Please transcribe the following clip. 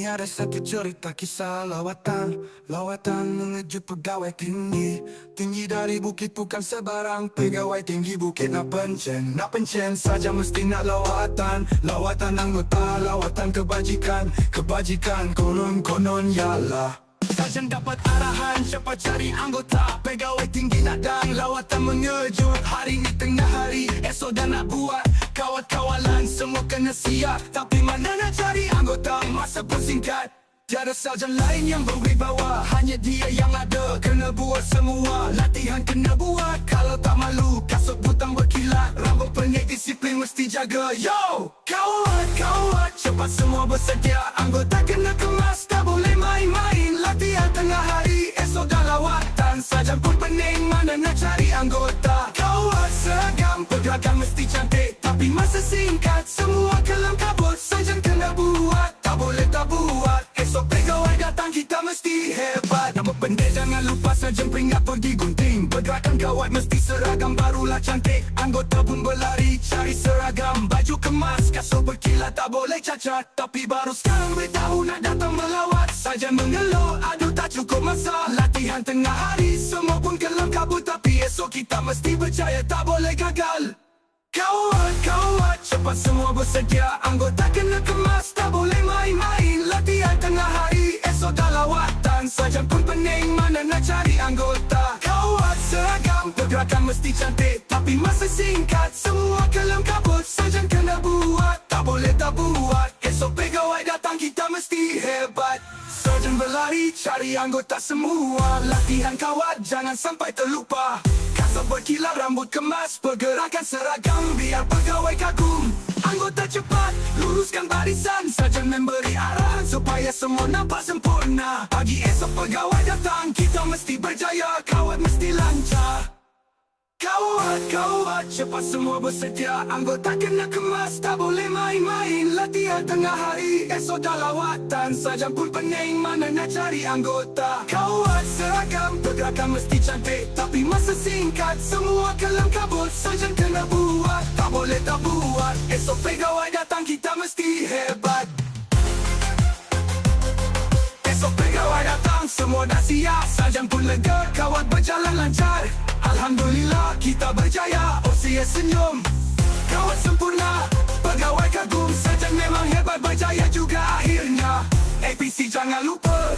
Ada satu cerita kisah lawatan. Lawatan menuju pegawai tinggi. Tinggi dari bukit bukan sebarang. Pegawai tinggi bukit nak pencen. Nak pencen saja mesti nak lawatan. Lawatan anggota, lawatan kebajikan. Kebajikan konon-konon yalah Sarjan dapat arahan cepat cari anggota? Pegawai tinggi nak dang lawatan mengejut. Hari ni tengah hari esok dah nak buat. Kawat-kawalan semua kena siap Tapi mana nak cari anggota? Masa pun singkat. Tiada sarjan lain yang berwibawa. Hanya dia yang ada. Kena buat semua. Latihan kena buat. Kalau tak malu Kasut butang berkilat. Rambut penyek disiplin mesti jaga. Yo! Kawat, kawat. Cepat semua bersedia. Anggota kena kemas Tak boleh main-main. Latihan tengah hari Esok dah lawatan Sarjan pun pening Mana nak cari anggota? Kawat seragam Pergerakan mesti cantik. Tapi masa singkat pendek jangan lupa Sarjan peringat pergi gunting. Pergerakan kawat mesti seragam Barulah cantik. Anggota pun berlari Cari seragam. Baju kemas Kasut berkilat Tak boleh cacat. Tapi baru sekarang beritahu Nak datang melawat. Sarjan mengeluh Aduh tak cukup masa. Latihan tengah hari Semua pun kelam kabut. Tapi esok kita mesti berjaya Tak boleh gagal. Kawat, kawat, cepat semua bersedia. Anggota kena kemas, tak boleh main-main. Latihan tengah hari, esok dah lawatan. Sarjan pun pergerakan mesti cantik Tapi masa singkat, semua kelam kabut Sarjan kena buat, tak boleh tak buat Esok pegawai datang, kita mesti hebat. Sarjan berlari, cari anggota semua. Latihan kawat, jangan sampai terlupa. Kasut berkilau, rambut kemas. Pergerakan seragam, biar pegawai kagum. Anggota cepat, luruskan barisan. Sarjan memberi arahan Supaya semua nampak sempurna. Pagi esok pegawai datang Kita mesti berjaya, kawat mesti lancar Kawat, kawat, cepat semua bersedia. Anggota kena kemas, tak boleh main-main. Latihan tengah hari, esok dah lawatan. Sarjan pun pening, mana nak cari anggota? Kawat, seragam, pergerakan mesti cantik. Tapi masa singkat, semua kelam kabut. Sarjan kena buat, tak boleh tak buat. Esok pegawai datang, kita mesti hebat. Esok pegawai datang, semua dah siap. Sarjan pun lega, kawat berjalan lancar Alhamdulillah, kita berjaya. OCS senyum, kawat sempurna Pegawai kagum, sarjan memang hebat Berjaya juga akhirnya. APC jangan lupa